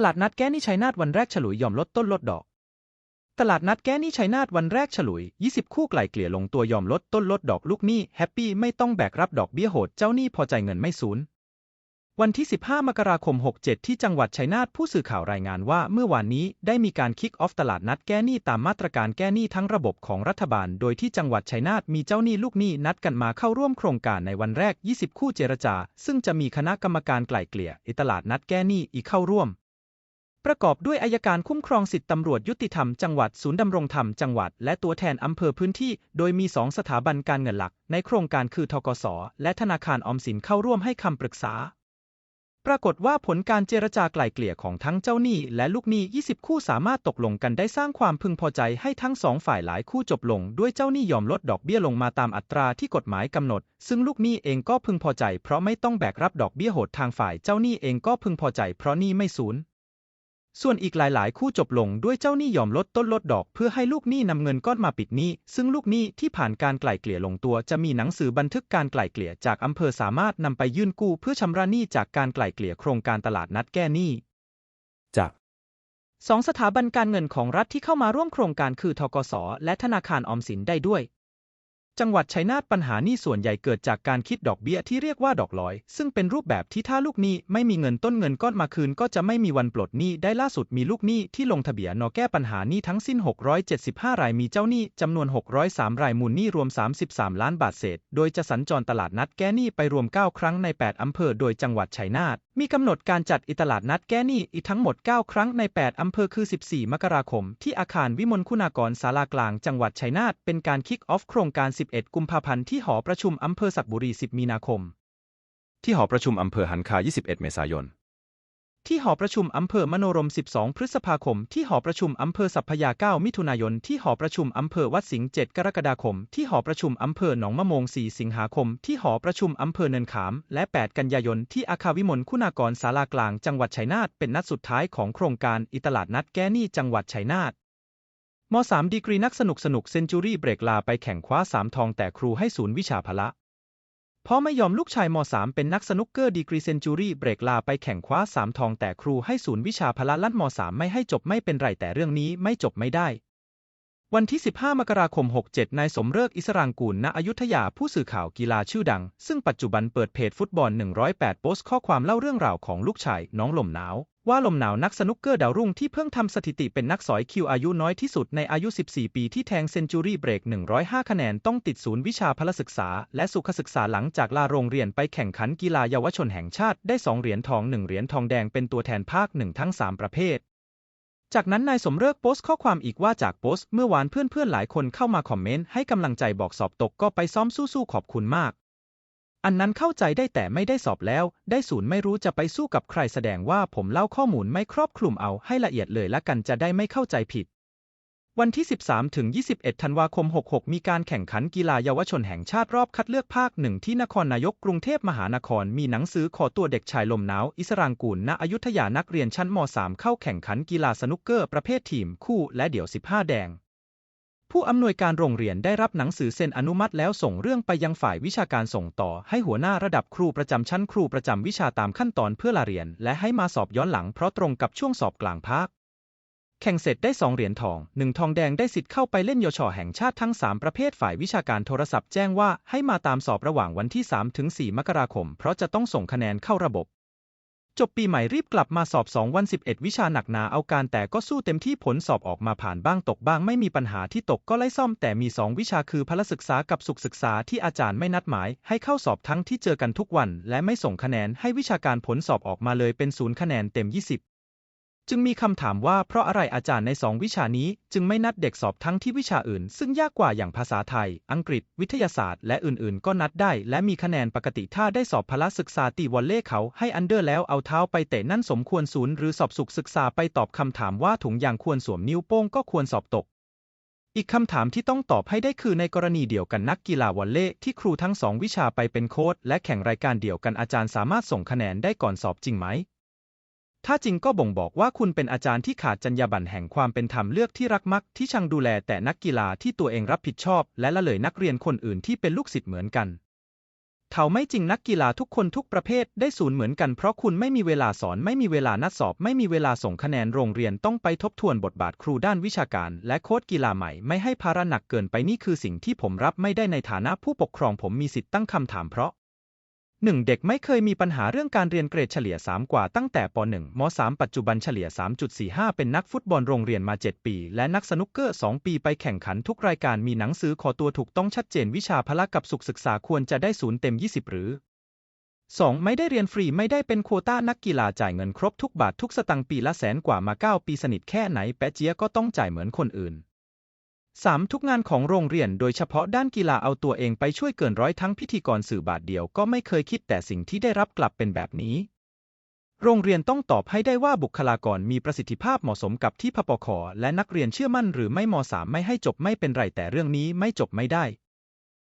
ตลาดนัดแก้หนี้ชัยนาทวันแรกฉลุยยอมลดต้นลดดอก ตลาดนัดแก้หนี้ชัยนาทวันแรกฉลุย 20 คู่ไกล่เกลี่ยลงตัวยอมลดต้นลดดอกลูกหนี้แฮปปี้ไม่ต้องแบกรับดอกเบี้ยโหดเจ้าหนี้พอใจเงินไม่สูญวันที่ 15 มกราคม 67 ที่จังหวัดชัยนาทผู้สื่อข่าวรายงานว่าเมื่อวานนี้ได้มีการคิกออฟตลาดนัดแก้หนี้ตามมาตรการแก้หนี้ทั้งระบบของรัฐบาล โดยที่จังหวัดชัยนาทมีเจ้าหนี้ลูกหนี้นัดกันมาเข้าร่วมโครงการในวันแรก 20 คู่เจรจา ซึ่งจะมีคณะกรรมการไกล่เกลี่ยอตลาดนัดแก้หนี้อีกเข้าร่วม ประกอบด้วยอายการคุ้มครองสิทธิตำรวจยุติธรรมจังหวัดศูนย์ดำรงธรรมจังหวัด และตัวแทนอำเภอพื้นที่ โดยมีสองสถาบันการเงินหลัก ในโครงการคือทกส และธนาคารออมสินเข้าร่วมให้คำปรึกษา ปรากฏว่าผลการเจรจาไกล่เกลี่ยของทั้งเจ้าหนี้และลูกหนี้ 20 คู่สามารถตกลงกันได้สร้างความพึงพอใจให้ทั้งสองฝ่ายหลายคู่จบลง ด้วยเจ้าหนี้ยอมลดดอกเบี้ยลงมาตามอัตราที่กฎหมายกำหนด ซึ่งลูกหนี้เองก็พึงพอใจ เพราะไม่ต้องแบกรับดอกเบี้ยโหดทางฝ่ายเจ้าหนี้เองก็พึงพอใจ เพราะหนี้ไม่สูญ ส่วนอีกหลายๆ คู่จบลงด้วยเจ้าหนี้ยอมลดต้นลดดอก เพื่อให้ลูกหนี้นำเงินก้อนมาปิดหนี้ ซึ่งลูกหนี้ที่ผ่านการไกล่เกลี่ยลงตัวจะมีหนังสือบันทึกการไกล่เกลี่ยจากอำเภอสามารถนำไปยื่นกู้เพื่อชำระหนี้จากการไกล่เกลี่ยโครงการตลาดนัดแก้หนี้ จากสองสถาบันการเงินของรัฐที่เข้ามาร่วมโครงการคือทกส และธนาคารออมสินได้ด้วย จังหวัดชัยนาทปัญหานี้ส่วนใหญ่เกิดจากการคิดดอกเบี้ยที่เรียกว่าดอกลอย ซึ่งเป็นรูปแบบที่ถ้าลูกหนี้ไม่มีเงินต้นเงินก้อนมาคืน ก็จะไม่มีวันปลดหนี้ได้ล่าสุดมีลูกหนี้ที่ลงทะเบียนนอแก้ปัญหานี้ทั้งสิ้น 675 รายมีเจ้าหนี้จำนวน 603 รายมูลหนี้รวม 33 ล้านบาทเศษ โดยจะสัญจรตลาดนัดแก้หนี้ไปรวม 9 ครั้งใน 8 อำเภอโดยจังหวัดชัยนาทมีกำหนดการจัดอิตลาดนัดแก้หนี้อีกทั้งหมด 9 ครั้งใน 8 อำเภอคือ 14 มกราคม ที่อาคารวิมลคุณากรศาลากลางจังหวัดชัยนาทเป็นการคิกออฟโครงการ11 กุมภาพันธ์ที่หอประชุมอำเภอสักบุรี 10 มีนาคม ที่หอประชุมอำเภอหันคา 21 เมษายน ที่หอประชุมอำเภอมโนรม 12 พฤษภาคม ที่หอประชุมอำเภอสัพพยา 9 มิถุนายน ที่หอประชุมอำเภอวัดสิงห์7กรกฎาคม ที่หอประชุมอำเภอหนองมะโมง 4 สิงหาคม ที่หอประชุมอำเภอเนินขาม และ 8 กันยายน ที่อาคารวิมลคุณากรศาลากลาง จังหวัดชัยนาท เป็นนัดสุดท้ายของโครงการอิตลาดนัดแก้หนี้จังหวัดชัยนาท ม .3 ดีกรีนักสนุกสนุกเซนจูรี่เบรกลาไปแข่งคว้า 3 ทองแต่ครูให้ศูนย์วิชาพละ เพราะไม่ยอมลูกชายม .3 เป็นนักสนุกเกอร์ดีกรีเซนจูรี่เบรกลาไปแข่งคว้า 3 ทองแต่ครูให้ศูนย์วิชาพละลั่นม .3 ไม่ให้จบไม่เป็นไรแต่เรื่องนี้ไม่จบไม่ได้ วันที่ 15 มกราคม 67 นายสมเริกอิสรางกูล ณ อยุธยา ผู้สื่อข่าวกีฬาชื่อดัง ซึ่งปัจจุบันเปิดเพจฟุตบอล 108 โพสต์ข้อความเล่าเรื่องราวของลูกชาย น้องลมหนาว ว่าลมหนาวนักสนุกเกอร์ดาวรุ่งที่เพิ่งทำสถิติเป็นนักสอยคิวอายุน้อยที่สุดในอายุ 14 ปีที่แทงเซนจูรี่เบรก 105 คะแนนต้องติดศูนย์วิชาพละศึกษา และสุขศึกษาหลังจากลาโรงเรียนไปแข่งขันกีฬาเยาวชนแห่งชาติ ได้ 2 เหรียญทอง 1 เหรียญทองแดงเป็นตัวแทนภาค 1 ทั้ง 3 ประเภท จากนั้นนายสมเลิกโพสต์ข้อความอีกว่าจากโพสต์เมื่อวานเพื่อนๆหลายคนเข้ามาคอมเมนต์ให้กำลังใจบอกสอบตกก็ไปซ้อมสู้ๆขอบคุณมาก อันนั้นเข้าใจได้แต่ไม่ได้สอบแล้ว ได้ศูนย์ไม่รู้จะไปสู้กับใครแสดงว่าผมเล่าข้อมูลไม่ครอบคลุมเอาให้ละเอียดเลยละกันจะได้ไม่เข้าใจผิด วันที่ 13 ถึง 21 ธันวาคม 66 มีการแข่งขันกีฬาเยาวชนแห่งชาติรอบคัดเลือกภาคหนึ่งที่นครนายกกรุงเทพมหานคร มีหนังสือขอตัวเด็กชายลมหนาว อิสรางกูลณอยุธยานักเรียนชั้นม .3 เข้าแข่งขันกีฬาสนุกเกอร์ประเภททีมคู่และเดี่ยว 15 แดง ผู้อำนวยการโรงเรียนได้รับหนังสือเซ็นอนุมัติแล้วส่งเรื่องไปยังฝ่ายวิชาการส่งต่อ ให้หัวหน้าระดับครูประจำชั้นครูประจำวิชาตามขั้นตอนเพื่อลาเรียน และให้มาสอบย้อนหลังเพราะตรงกับช่วงสอบกลางภาค แข่งเสร็จได้ 2 เหรียญทอง 1 ทองแดงได้สิทธิ์เข้าไปเล่นโยชอแห่งชาติทั้ง 3 ประเภทฝ่ายวิชาการโทรศัพท์แจ้งว่าให้มาตามสอบระหว่างวันที่ 3 ถึง 4 มกราคม เพราะจะต้องส่งคะแนนเข้าระบบ จบปีใหม่รีบกลับมาสอบ 2 วัน 11 วิชาหนักหนาเอาการแต่ก็สู้เต็มที่ผลสอบออกมาผ่านบ้างตกบ้างไม่มีปัญหาที่ตกก็ไล่ซ่อมแต่มี 2 วิชาคือพละศึกษากับสุขศึกษาที่อาจารย์ไม่นัดหมาย ให้เข้าสอบทั้งที่เจอกันทุกวัน และไม่ส่งคะแนนให้วิชาการผลสอบออกมาเลยเป็นศูนย์คะแนนเต็ม 20 จึงมีคำถามว่าเพราะอะไรอาจารย์ในสองวิชานี้ จึงไม่นัดเด็กสอบทั้งที่วิชาอื่น ซึ่งยากกว่าอย่างภาษาไทย อังกฤษ วิทยาศาสตร์ และอื่นๆ ก็นัดได้ และมีคะแนนปกติถ้าได้สอบพละศึกษาตีวอลเล่เขาให้อันเดอร์แล้วเอาเท้าไปเตะนั่นสมควรศูนย์หรือสอบสุขศึกษาไปตอบคำถามว่าถุงยางควรสวมนิ้วโป้งก็ควรสอบตกอีกคำถามที่ต้องตอบให้ได้คือในกรณีเดียวกันนักกีฬาวอลเล่ที่ครูทั้งสองวิชาไปเป็นโค้ชและแข่งรายการเดียวกันอาจารย์สามารถส่งคะแนนได้ก่อนสอบจริงไหม ถ้าจริงก็บ่งบอกว่าคุณเป็นอาจารย์ที่ขาดจรรยาบรรณแห่งความเป็นธรรมเลือกที่รักมักที่ชังดูแลแต่นักกีฬาที่ตัวเองรับผิดชอบ และละเลยนักเรียนคนอื่นที่เป็นลูกศิษย์เหมือนกันเขาไม่จริงนักกีฬาทุกคนทุกประเภทได้ศูนย์เหมือนกันเพราะคุณไม่มีเวลาสอนไม่มีเวลานัดสอบ ไม่มีเวลาส่งคะแนนโรงเรียนต้องไปทบทวนบทบาทครูด้านวิชาการ และโค้ชกีฬาใหม่ไม่ให้ภาระหนักเกินไปนี่คือสิ่งที่ผมรับไม่ได้ในฐานะผู้ปกครองผมมีสิทธิ์ตั้งคำถามเพราะ หนึ่งเด็กไม่เคยมีปัญหาเรื่องการเรียนเกรดเฉลี่ย 3 กว่าตั้งแต่ป .1 ม .3 ปัจจุบันเฉลี่ย 3.45 เป็นนักฟุตบอลโรงเรียนมา 7 ปี และนักสนุกเกอร์ 2 ปีไปแข่งขันทุกรายการมีหนังสือขอตัวถูกต้องชัดเจนวิชาพละกับสุขศึกษาควรจะได้ศูนย์เต็ม 20 หรือ 2. ไม่ได้เรียนฟรีไม่ได้เป็นโควต้านักกีฬาจ่ายเงินครบทุกบาททุกสตางค์ปีละแสนกว่ามา 9 ปีสนิทแค่ไหนแปะเจียก็ต้องจ่ายเหมือนคนอื่น 3. ทุกงานของโรงเรียนโดยเฉพาะด้านกีฬาเอาตัวเองไปช่วยเกินร้อยทั้งพิธีกรสื่อบาทเดียวก็ไม่เคยคิดแต่สิ่งที่ได้รับกลับเป็นแบบนี้ โรงเรียนต้องตอบให้ได้ว่าบุคลากรมีประสิทธิภาพเหมาะสมกับที่พปคและนักเรียนเชื่อมั่นหรือไม่ม .3 ไม่ให้จบไม่เป็นไรแต่เรื่องนี้ไม่จบไม่ได้